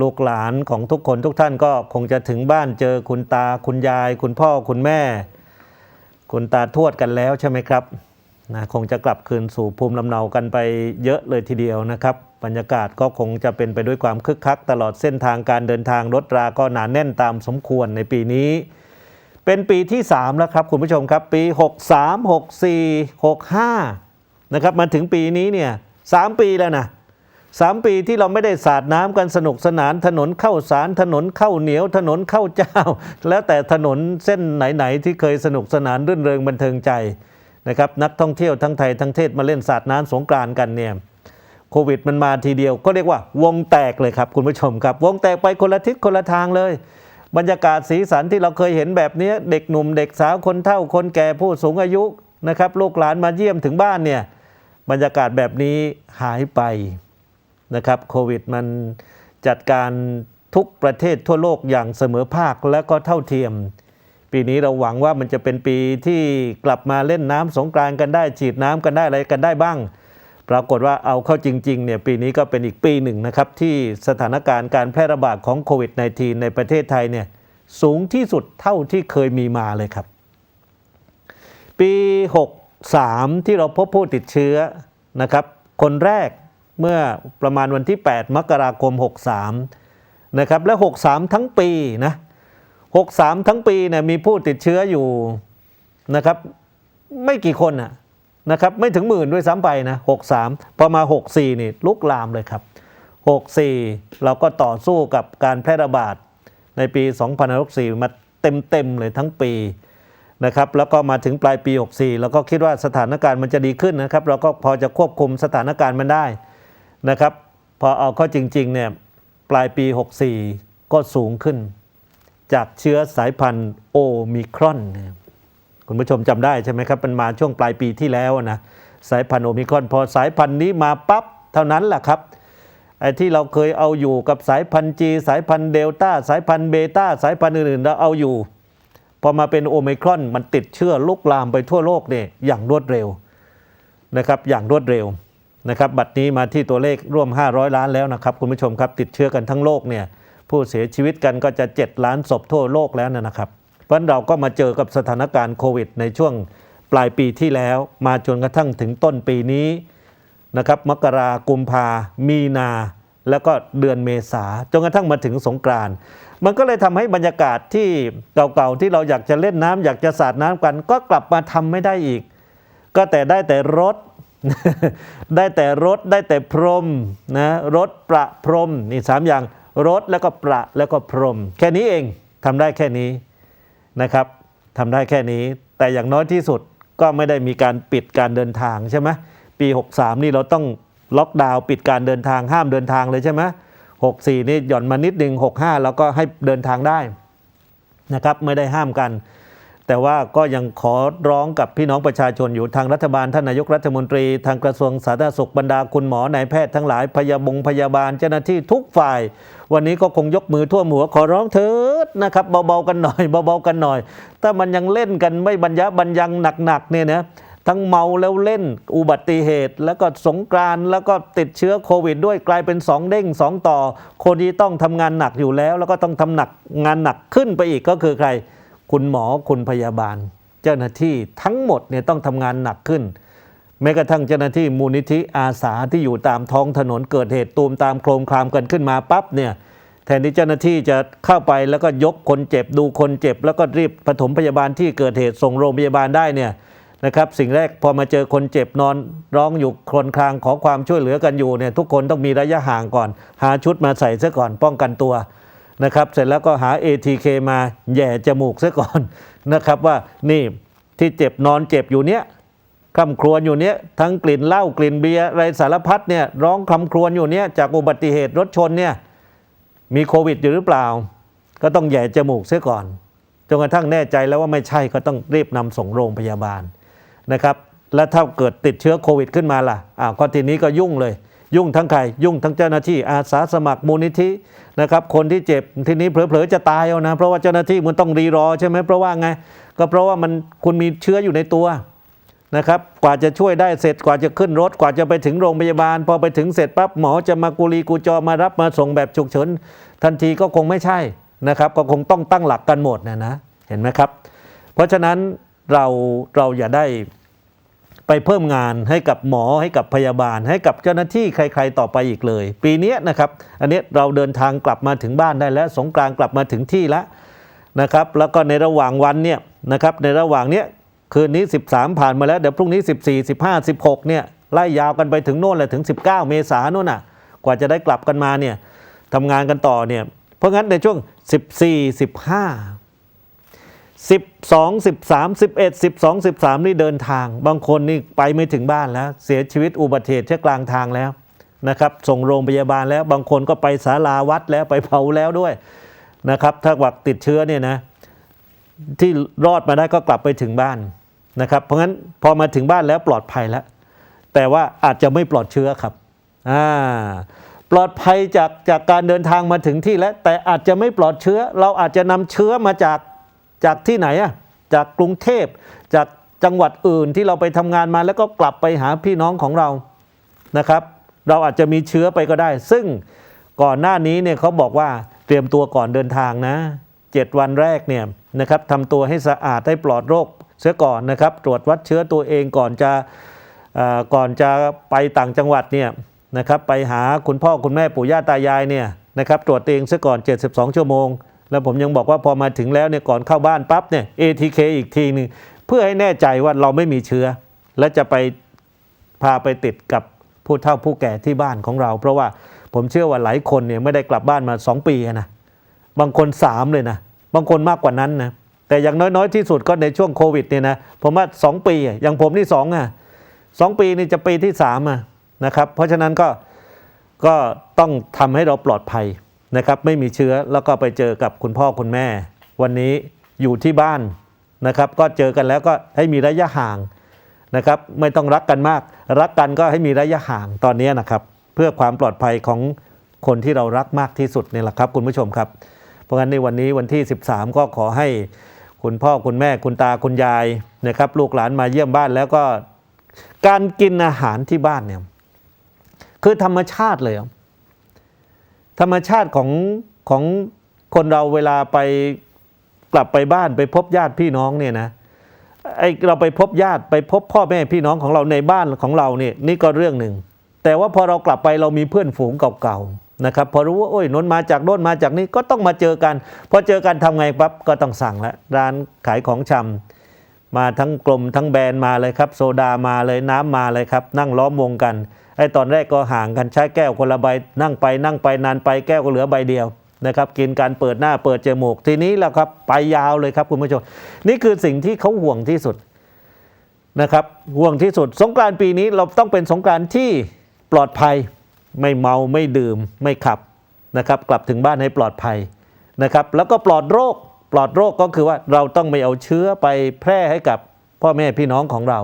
ลูกหลานของทุกคนทุกท่านก็คงจะถึงบ้านเจอคุณตาคุณยาย คุณพ่อคุณแม่ คุณตาทวดกันแล้วใช่ไหมครับนะคงจะกลับคืนสู่ภูมิลำเนากันไปเยอะเลยทีเดียวนะครับ บรรยากาศก็คงจะเป็นไปด้วยความคึกคัก ตลอดเส้นทางการเดินทางรถราก็หนาแน่นตามสมควรในปีนี้ เป็นปีที่ 3 แล้วครับคุณผู้ชมครับปี 63 64 65 นะครับมาถึงปีนี้เนี่ยสามปีแล้วนะ สามปีที่เราไม่ได้สาดน้ำกันสนุกสนานถนนเข้าสารถนนเข้าเหนียวถนนเข้าเจ้า แล้วแต่ถนนเส้นไหนๆที่เคยสนุกสนานรื่นเริงบันเทิงใจนะครับนักท่องเที่ยวทั้งไทยทั้งเทศมาเล่นสาดน้ำสงกรานกันเนี่ยโควิดมันมาทีเดียวก็เรียกว่าวงแตกเลยครับคุณผู้ชมครับ วงแตกไปคนละทิศคนละทางเลย บรรยากาศสีสันที่เราเคยเห็นแบบนี้เด็กหนุ่มเด็กสาวคนเฒ่าคนแก่ผู้สูงอายุนะครับลูกหลานมาเยี่ยมถึงบ้านเนี่ยบรรยากาศแบบนี้หายไป นะครับโควิดมันจัดการทุกประเทศทั่วโลกอย่างเสมอภาคและก็เท่าเทียม ปีนี้เราหวังว่ามันจะเป็นปีที่กลับมาเล่นน้ำสงกรานต์กันได้ ฉีดน้ำกันได้อะไรกันได้บ้าง ปรากฏว่าเอาเข้าจริงๆเนี่ยปีนี้ก็เป็นอีกปีหนึ่งนะครับ ที่สถานการณ์การแพร่ระบาดของโควิด -19 ในประเทศไทยเนี่ยสูงที่สุดเท่าที่เคยมีมาเลยครับ ปี 63 ที่เราพบผู้ติดเชื้อนะครับ คนแรก เมื่อประมาณวันที่ 8 มกราคม 63 นะครับ และ 63 ทั้งปีนะ 63 ทั้งปีเนี่ยมีผู้ติดเชื้ออยู่นะครับ ไม่กี่คนนะนะครับ ไม่ถึงหมื่นด้วยซ้ำไปนะ 63 พอมา 64 นี่ลุกลามเลยครับ 64 เราก็ต่อสู้กับการแพร่ระบาดในปี 2064 มาเต็มๆเลยทั้งปีนะครับแล้วก็มาถึงปลายปี 64เราก็คิดว่าสถานการณ์มันจะดีขึ้นนะครับ เราก็พอจะควบคุมสถานการณ์มันได้ นะครับ พอเอาเข้าจริงๆเนี่ยปลายปี 64 ก็สูงขึ้น จากเชื้อสายพันธุ์โอมิครอนเนี่ยคุณผู้ชมจำได้ใช่ไหมครับ มันมาช่วงปลายปีที่แล้วนะสายพันธุ์โอมิครอนพอสายพันธุ์นี้มาปั๊บเท่านั้นแหละครับไอ้ที่เราเคยเอาอยู่กับสายพันธุ์จีสายพันธุ์เดลต้าสายพันธุ์เบต้าสายพันธุ์อื่นๆเราเอาอยู่ พอมาเป็นโอมิครอนมันติดเชื้อลุกลามไปทั่วโลกเนี่ยอย่างรวดเร็วนะครับอย่างรวดเร็ว นะครับบัดนี้มาที่ตัวเลขร่วม 500 ล้านแล้วนะครับคุณผู้ชมครับติดเชื้อกันทั้งโลกเนี่ยผู้เสียชีวิตกันก็จะ 7 ล้านศพทั่วโลกแล้วนะครับ เพราะนั้นเราก็มาเจอกับสถานการณ์โควิด ในช่วงปลายปีที่แล้ว มาจนกระทั่งถึงต้นปีนี้นะครับมกรากุมภามีนา แล้วก็เดือนเมษาจนกระทั่งมาถึงสงกรานมันก็เลยทำให้บรรยากาศที่เก่าๆที่เราอยากจะเล่นน้ำอยากจะสาดน้ำกัน ก็กลับมาทำไม่ได้อีก ก็แต่ได้แต่รถ ได้แต่รถได้แต่พรมนะรถประพรมนี่สามอย่างรถแล้วก็ประแล้วก็พรม แค่นี้เองทำได้แค่นี้นะครับทำได้แค่นี้ แต่อย่างน้อยที่สุดก็ไม่ได้มีการปิดการเดินทางใช่ไหมปี 63 นี่เราต้องล็อกดาวน์ปิดการเดินทางห้ามเดินทางเลยใช่ไหม64 นี่หย่อนมานิดหนึ่ง65 แล้วก็ให้เดินทางได้นะครับไม่ได้ห้ามกัน แต่ว่าก็ยังขอร้องกับพี่น้องประชาชนอยู่ทางรัฐบาลท่านนายกรัฐมนตรี ทางกระทรวงสาธารณสุขบรรดาคุณหมอนายแพทย์ทั้งหลายพยาบงพยาบาลเจ้าหน้าที่ทุกฝ่าย วันนี้ก็คงยกมือท่วมหัวขอร้องเถิดนะครับเบาๆกันหน่อยเบาๆกันหน่อย ถ้ามันยังเล่นกันไม่บรรยะบรรยังหนักๆเนี่ยนะทั้งเมาแล้วเล่นอุบัติเหตุ แล้วก็สงกรานแล้วก็ติดเชื้อโควิด ด้วยกลายเป็นสองเด้งสองต่อ คนที่ต้องทำงานหนักอยู่แล้ว แล้วก็ต้องทำหนักงานหนักขึ้นไปอีกก็คือใคร คุณหมอคุณพยาบาล เจ้าหน้าที่ทั้งหมดเนี่ยต้องทำงานหนักขึ้น แม้กระทั่งเจ้าหน้าที่มูลนิธิอาสาที่อยู่ตามท้องถนนเกิดเหตุตูมตามโครมครามกันขึ้นมาปั๊บเนี่ยแทนที่เจ้าหน้าที่จะเข้าไปแล้วก็ยกคนเจ็บดูคนเจ็บ แล้วก็รีบปฐมพยาบาลที่เกิดเหตุส่งโรงพยาบาลได้เนี่ยนะครับสิ่งแรกพอมาเจอคนเจ็บนอนร้องอยู่คลนคลางขอความช่วยเหลือกันอยู่เนี่ยทุกคนต้องมีระยะห่างก่อน หาชุดมาใส่ซะก่อนป้องกันตัว นะครับ เสร็จแล้วก็หา ATK มาแย่จมูกซะก่อนนะครับว่านี่ที่เจ็บนอนเจ็บอยู่เนี้ยคำครวญอยู่เนี้ยทั้งกลิ่นเหล้ากลิ่นเบียร์อะไรสารพัดเนี่ยร้องคำครวญอยู่เนี้ยจากอุบัติเหตุรถชนเนี่ยมีโควิดอยู่หรือเปล่า ก็ต้องแย่จมูกซะก่อนจนกระทั่งแน่ใจแล้วว่าไม่ใช่ก็ต้องรีบนำส่งโรงพยาบาลนะครับ และถ้าเกิดติดเชื้อโควิดขึ้นมาล่ะอ้าวก็ทีนี้ก็ยุ่งเลย ยุ่งทั้งใครยุ่งทั้งเจ้าหน้าที่อาสาสมัครมูลนิธินะครับคนที่เจ็บทีนี้เผลอๆจะตายเอานะ เพราะว่าเจ้าหน้าที่มันต้องรีรอใช่ไหมเพราะว่าไง ก็เพราะว่ามันคุณมีเชื้ออยู่ในตัวนะครับกว่าจะช่วยได้เสร็จกว่าจะขึ้นรถกว่าจะไปถึงโรงพยาบาล พอไปถึงเสร็จปั๊บหมอจะมากุลีกูจอมารับมาส่งแบบฉุกเฉินทันทีก็คงไม่ใช่นะครับ ก็คงต้องตั้งหลักกันหมดนะนะเห็นไหมครับ เพราะฉะนั้นเราเราอย่าได้ ไปเพิ่มงานให้กับหมอให้กับพยาบาล ให้กับเจ้าหน้าที่ใคร ๆ ต่อไปอีกเลย ปีนี้นะครับ อันนี้เราเดินทางกลับมาถึงบ้านได้แล้ว สงกรานต์กลับมาถึงที่แล้วนะครับ แล้วก็ในระหว่างวันเนี่ยนะครับในระหว่างเนี้ยคืนนี้ 13 ผ่านมาแล้วเดี๋ยวพรุ่งนี้ 14 15 16เนี่ยไล่ยาวกันไปถึงโน่นเลยถึง 19 เมษายนนู่นน่ะกว่าจะได้กลับกันมาเนี่ยทำงานกันต่อเนี่ยเพราะงั้นในช่วง 14 15 12 13 11 12 13 นี่เดินทาง บางคนนี่ไปไม่ถึงบ้านแล้ว เสียชีวิตอุบัติเหตุแค่กลางทางแล้วนะครับส่งโรงพยาบาลแล้วบางคนก็ไปศาลาวัดแล้วไปเผาแล้วด้วยนะครับถ้าว่าติดเชื้อเนี่ยนะที่รอดมาได้ก็กลับไปถึงบ้านนะครับเพราะงั้นพอมาถึงบ้านแล้วปลอดภัยแล้ว แต่ว่าอาจจะไม่ปลอดเชื้อครับอ่าปลอดภัยจากจากการเดินทางมาถึงที่แล้วแต่อาจจะไม่ปลอดเชื้อ เราอาจจะนำเชื้อมาจาก จากที่ไหนอะจากกรุงเทพจากจังหวัดอื่นที่เราไปทำงานมาแล้วก็กลับไปหาพี่น้องของเรานะครับ เราอาจจะมีเชื้อไปก็ได้ ซึ่งก่อนหน้านี้เนี่ยเขาบอกว่าเตรียมตัวก่อนเดินทางนะเจ็ดวันแรกเนี่ยนะครับทำตัวให้สะอาดให้ปลอดโรคเสียก่อนนะครับ ตรวจวัดเชื้อตัวเองก่อนจะก่อนจะไปต่างจังหวัดเนี่ยนะครับไปหาคุณพ่อคุณแม่ปู่ย่าตายายเนี่ยนะครับตรวจเองซะก่อน 72 ชั่วโมง แล้วผมยังบอกว่าพอมาถึงแล้วเนี่ยก่อนเข้าบ้านปั๊บเนี่ย ATK อีกทีหนึ่งเพื่อให้แน่ใจว่าเราไม่มีเชื้อ และจะไปพาไปติดกับผู้เฒ่าผู้แก่ที่บ้านของเรา เพราะว่าผมเชื่อว่าหลายคนเนี่ยไม่ได้กลับบ้านมา 2 ปีนะบางคน 3 เลยนะ บางคนมากกว่านั้นนะแต่อย่างน้อยๆที่สุดก็ในช่วงโควิดเนี่ยนะผมว่า 2 ปี อย่างผมนี่สองอะสองปีนี่จะปีที่สามอะนะครับเพราะฉะนั้นก็ก็ต้องทำให้เราปลอดภัย นะครับไม่มีเชื้อแล้วก็ไปเจอกับคุณพ่อคุณแม่ วันนี้อยู่ที่บ้านนะครับ ก็เจอกันแล้วก็ให้มีระยะห่างนะครับ ไม่ต้องรักกันมาก รักกันก็ให้มีระยะห่างตอนนี้นะครับ เพื่อความปลอดภัยของคนที่เรารักมากที่สุดนี่แหละครับ คุณผู้ชมครับ เพราะงั้นในวันนี้วันที่ 13 ก็ขอให้คุณพ่อคุณแม่คุณตาคุณยายนะครับ ลูกหลานมาเยี่ยมบ้านแล้วก็การกินอาหารที่บ้านเนี่ยคือธรรมชาติเลย ธรรมชาติของของคนเราเวลาไปกลับไปบ้านไปพบญาติพี่น้องเนี่ยนะไอเราไปพบญาติไปพบพ่อแม่พี่น้องของเราในบ้านของเราเนี่ยนี่ก็เรื่องหนึ่ง แต่ว่าพอเรากลับไปเรามีเพื่อนฝูงเก่าๆนะครับพอรู้ว่าโอ้ยนนมาจากโน่นมาจากนี้ก็ต้องมาเจอกันพอเจอกันทำไงปั๊บก็ต้องสั่งละร้านขายของชำ มาทั้งกลมทั้งแบรนด์มาเลยครับ โซดามาเลยน้ำมาเลยครับ นั่งล้อมวงกันไอ้ตอนแรกก็ห่างกันใช้แก้วคนละใบนั่งไปนั่งไปนานไปแก้วก็เหลือใบเดียวนะครับกินการเปิดหน้าเปิดจมูกทีนี้แหละครับไปยาวเลยครับคุณผู้ชมนี่คือสิ่งที่เขาห่วงที่สุดนะครับห่วงที่สุด สงกรานต์ปีนี้เราต้องเป็นสงกรานต์ที่ปลอดภัยไม่เมาไม่ดื่มไม่ขับนะครับ กลับถึงบ้านให้ปลอดภัยนะครับ แล้วก็ปลอดโรค ปลอดโรคก็คือว่าเราต้องไม่เอาเชื้อไปแพร่ให้กับพ่อแม่พี่น้องของเรา